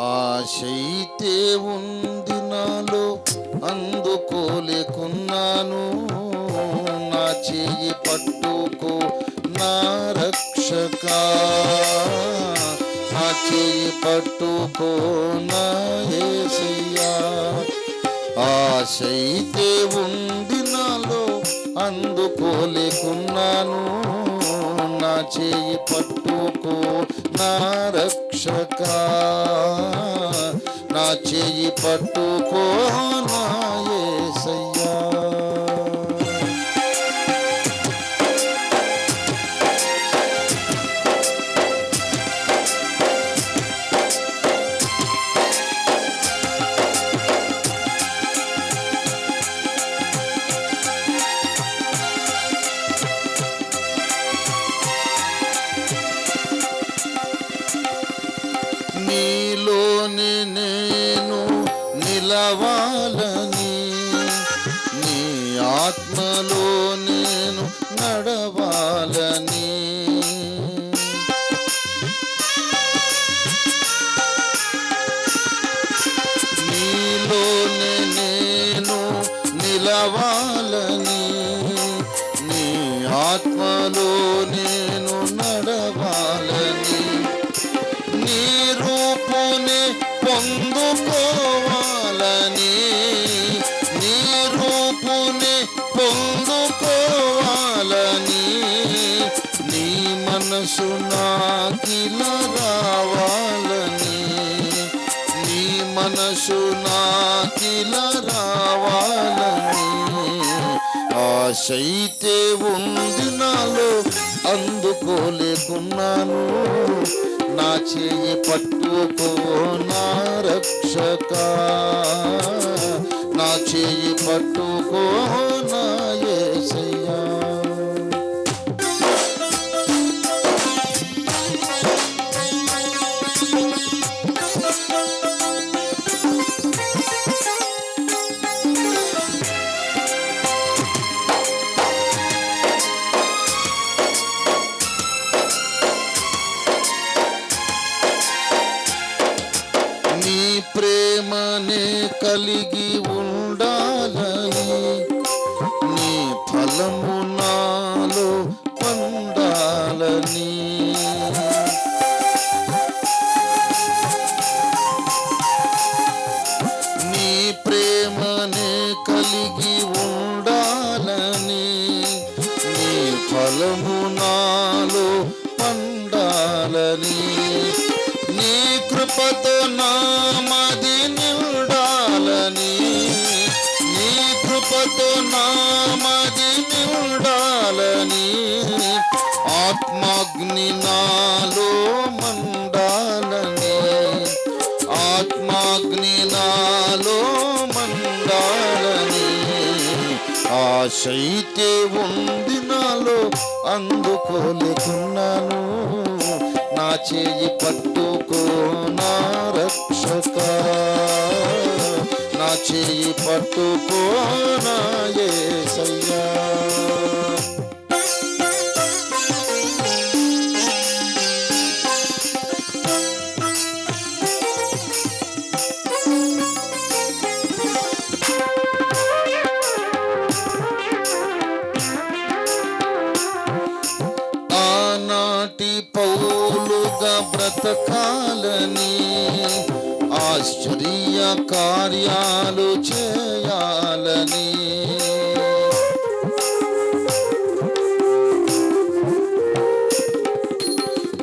ఆశైతే ఉంది నాలో అందుకోలేకున్నాను నా చేయి పట్టుకో నా రక్షక. నా చేయి పట్టుకో నా ఏసయ్యా. ఆశైతే ఉంది నాలో అందుకోలేకున్నాను నా చేయి పట్టుకో నా రక్షక. నా చేయి పట్టుకో నీలోని నేను నిలవాలని నీ ఆత్మలో నేను నడవాలని. నీలోని నేను నిలవాలి పొందుకోవాలని నీ రూపుని పొందుకోవాలని నీ మనసు నాకిలా రావాలని నీ మనసు నాకిలా రావాలని ఆశైతే ఉంది నాలో అందుకోలేకున్నాను నా చేయి పట్టుకో నా రక్షక నా చేయి పట్టుకో నా యేసయ్యా నీ ప్రేమనే కలిగి ఉండాలని నీ ఫలము నాలో పండాలని ఆత్మాగ్ని నాలో మండాలని ఆత్మాగ్ని నాలో మండాలని ఆశైతే ఉంది నాలో అందుకోలేకున్నాను నా చేయి పట్టుకో నా రక్షక. నా చేయి పట్టుకో నా యేసయ్యా ఆనాటి బ్రతకాలని ఆశ్చర్య కార్యాలు చేయాలని.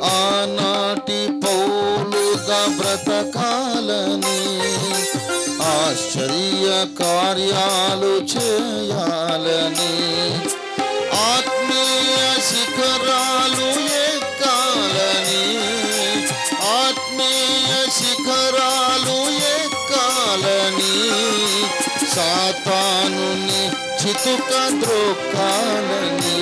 ఆనాటి పౌలుగా బ్రతకాలని ఆశ్చర్య కార్యాలు చేయాలని. సాతానుని చితుక ద్రోకాలని.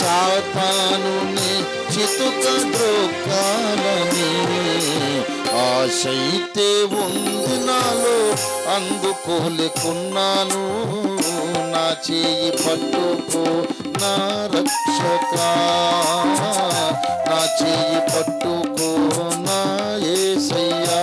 సాతానుని చితుక ద్రోకాలని. ఆశైతే ఉంది నాలో అందుకోలేకున్నాను. నా చేయి పట్టుకో నా రక్షక. నా చేయి పట్టుకో నా ఏసయ్యా.